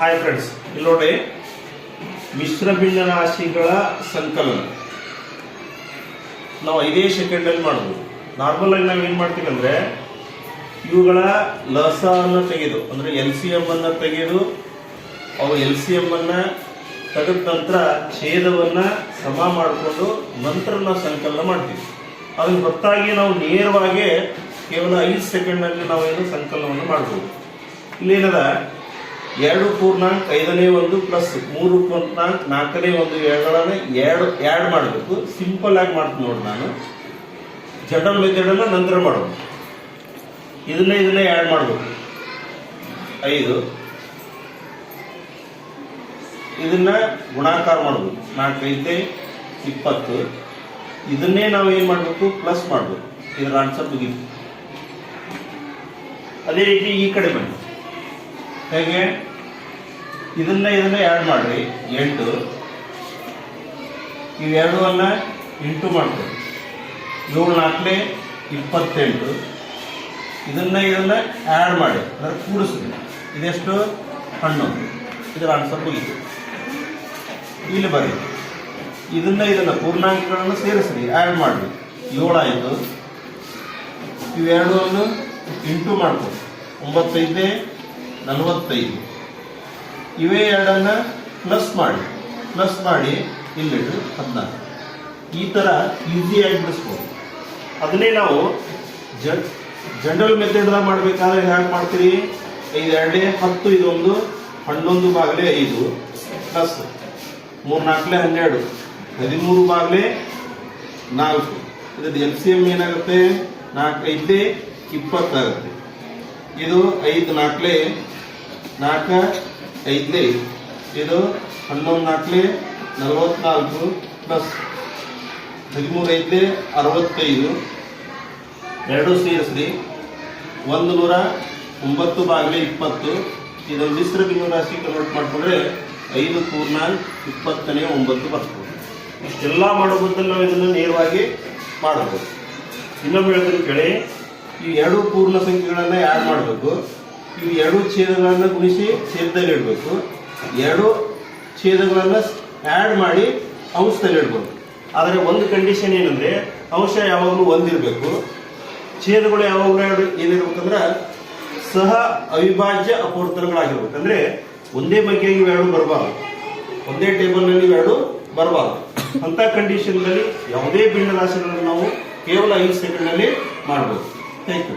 Hi friends ಇಲ್ಲಿ ನೋಡಿ ಮಿಶ್ರ ಭಿನ್ನರಾಶಿಗಳ ಸಂಕಲನ. ನಾವು ಐದೇ ಸೆಕೆಂಡಲ್ಲಿ ಮಾಡ್ಬೋದು. ನಾರ್ಮಲ್ ಆಗಿ ನಾವು ಏನು ಮಾಡ್ತೀವಿ ಅಂದ್ರೆ ಇವುಗಳ ಲಸ ಅನ್ನು ತೆಗೆದು, ಅಂದ್ರೆ ಎಲ್ ಸಿ ಎಂ ಅನ್ನ ತೆಗೆದು, ಅವು ಎಲ್ ಸಿ ಎಂ ಅನ್ನ ತೆಗೆದ ನಂತರ ಛೇದವನ್ನ ಸಮ ಮಾಡಿಕೊಂಡು ನಂತರ ನಾವು ಸಂಕಲನ ಮಾಡ್ತೀವಿ. ಅದನ್ನ ಹೊತ್ತಾಗಿ ನಾವು ನೇರವಾಗಿ ಕೇವಲ ಐದು ನಾವು ಏನು ಸಂಕಲನವನ್ನು ಮಾಡ್ಬೋದು. ಇಲ್ಲೇನದ ಎರಡು ಪೂರ್ಣಾಂಕ ಐದನೇ ಒಂದು ಪ್ಲಸ್ ಮೂರು ಪೂರ್ಣಾಂಕ ನಾಲ್ಕನೇ ಒಂದು ಎರಡನ್ನ ಎರಡು ಎರಡು ಮಾಡಬೇಕು. ಸಿಂಪಲ್ ಆಗಿ ಮಾಡ್ತೀನಿ ನೋಡಿ ನಾನು. ಜನರಲ್ ಮೆಥಡನ್ನು ನಂತರ ಮಾಡೋದು. ಇದನ್ನ ಇದನ್ನ ಆ್ಯಡ್ ಮಾಡಬೇಕು. ಐದು. ಇದನ್ನ ಗುಣಾಕಾರ ಮಾಡಬೇಕು. ನಾಲ್ಕೈದೆ ಇಪ್ಪತ್ತು. ಇದನ್ನೇ ನಾವು ಏನು ಮಾಡಬೇಕು? ಪ್ಲಸ್ ಮಾಡಬೇಕು. ಇದರ ಆನ್ಸರ್ ಮುಗಿತು. ಅದೇ ರೀತಿ ಈ ಕಡೆ ಬನ್ನಿ. ಹೇಗೆ? ಇದನ್ನ ಇದನ್ನ ಎರಡು ಮಾಡ್ರಿ. ಎಂಟು. ಇವೆರಡನ್ನ ಇಂಟು ಮಾಡ್ಕೊಳ್ಳಿ ಏಳು ನಾಲ್ಕನೇ ಇಪ್ಪತ್ತೆಂಟು. ಇದನ್ನ ಇದನ್ನ ಆ್ಯಡ್ ಮಾಡಿ. ಅಂದರೆ ಕೂಡಿಸ್ರಿ. ಇದೆಷ್ಟು? ಹನ್ನೊಂದು ಇದರ ಆನ್ಸರ್ ಮುಗಿತು. ಇಲ್ಲಿ ಬರ್ರಿ. ಇದನ್ನ ಇದನ್ನ ಪೂರ್ಣಾಂಕಗಳನ್ನು ಸೇರಿಸ್ರಿ. ಆ್ಯಡ್ ಮಾಡ್ರಿ. ಏಳಾಯಿತು ಇವೆರಡನ್ನು ಇಂಟು ಮಾಡ್ಕೊಳ್ಳಿ ಒಂಬತ್ತೈದೇ ನಲವತ್ತೈದು. ಇವೇ ಎರಡನ್ನ ಪ್ಲಸ್ ಮಾಡಿ. ಪ್ಲಸ್ ಮಾಡಿ ಇಲ್ಲಿಟ್ಟು ಹದಿನಾಲ್ಕು. ಈ ಥರ ಈಸಿಯಾಗಿ ಬಿಡಿಸ್ಬೋದು. ಅದನ್ನೇ ನಾವು ಜನ್ ಜನರಲ್ ಮೆಥಡ್ದಾಗ ಮಾಡಬೇಕಾದ್ರೆ ಹೇಗೆ ಮಾಡ್ತೀರಿ? ಐದು ಎರಡೇ ಹತ್ತು, ಇದೊಂದು ಹನ್ನೊಂದು ಬಾಗಲೇ ಐದು. ಪ್ಲಸ್ ಮೂರು ನಾಲ್ಕಲೇ ಹನ್ನೆರಡು. ಹದಿಮೂರು ಬಾಗಲೇ ನಾಲ್ಕು. ಇದ್ರದ್ದು ಎಲ್ ಸಿ ಎಂ ಏನಾಗುತ್ತೆ? ನಾಲ್ಕು ಐದೇ ಇಪ್ಪತ್ತಾಗುತ್ತೆ. ಇದು ಐದು ನಾಲ್ಕಲೇ ನಾಲ್ಕ ಐದಲೇ ಇದು ಹನ್ನೊಂದು ನಾಲ್ಕನೇ ನಲವತ್ನಾಲ್ಕು ಪ್ಲಸ್ ಹದಿಮೂರು ಐದನೇ ಅರವತ್ತೈದು. ಎರಡು ಸೇರಿಸ್ರಿ ಒಂದು ನೂರ ಒಂಬತ್ತು ಬಾಗಿಲೆ ಇಪ್ಪತ್ತು. ಇದು ಮಿಶ್ರ ರಾಶಿ ಕನ್ವರ್ಟ್ ಮಾಡಿಕೊಂಡ್ರೆ ಐದು ಪೂರ್ಣಾಂಕ್ ಇಪ್ಪತ್ತನೇ ಒಂಬತ್ತು ಬರ್ತದೆ. ಇಷ್ಟೆಲ್ಲ ಮಾಡೋ ಬದಲು ನಾವು ಇದನ್ನು ನೇರವಾಗಿ ಮಾಡಬಹುದು. ಇನ್ನೊಮ್ಮೆ ಹೇಳಿದ್ರು ಕೇಳಿ, ಈ ಎರಡು ಪೂರ್ಣ ಸಂಖ್ಯೆಗಳನ್ನು ಆ್ಯಡ್ ಮಾಡಬೇಕು? ಇವು ಎರಡು ಛೇದಗಳನ್ನು ಗುಣಿಸಿ ಛೇದದಲ್ಲಿ ಇಡಬೇಕು. ಎರಡು ಛೇದಗಳನ್ನು ಆ್ಯಡ್ ಮಾಡಿ ಅಂಶದಲ್ಲಿ ಇಡಬೇಕು ಆದರೆ ಒಂದು ಕಂಡೀಷನ್ ಏನಂದ್ರೆ ಅಂಶ ಯಾವಾಗಲೂ ಒಂದಿರಬೇಕು ಛೇದಗಳು ಯಾವಾಗಲೂ ಎರಡು ಏನಿರ್ಬೇಕಂದ್ರೆ ಸಹ ಅವಿಭಾಜ್ಯ ಅಪೂರ್ತನಗಳಾಗಿರ್ಬೇಕು ಅಂದ್ರೆ ಒಂದೇ ಬಗ್ಗೆ ಇವೆರಡು ಬರಬಾರ್ದು. ಒಂದೇ ಟೇಬಲ್ನಲ್ಲಿ ಇವೆರಡು ಬರಬಾರ್ದು. ಅಂತ ಕಂಡೀಷನ್ನಲ್ಲಿ ಯಾವುದೇ ಭಿನ್ನ ರಾಶಿಗಳನ್ನು ನಾವು ಕೇವಲ ಐದು ಸೆಕೆಂಡಲ್ಲಿ ಮಾಡಬಹುದು ಥ್ಯಾಂಕ್ ಯು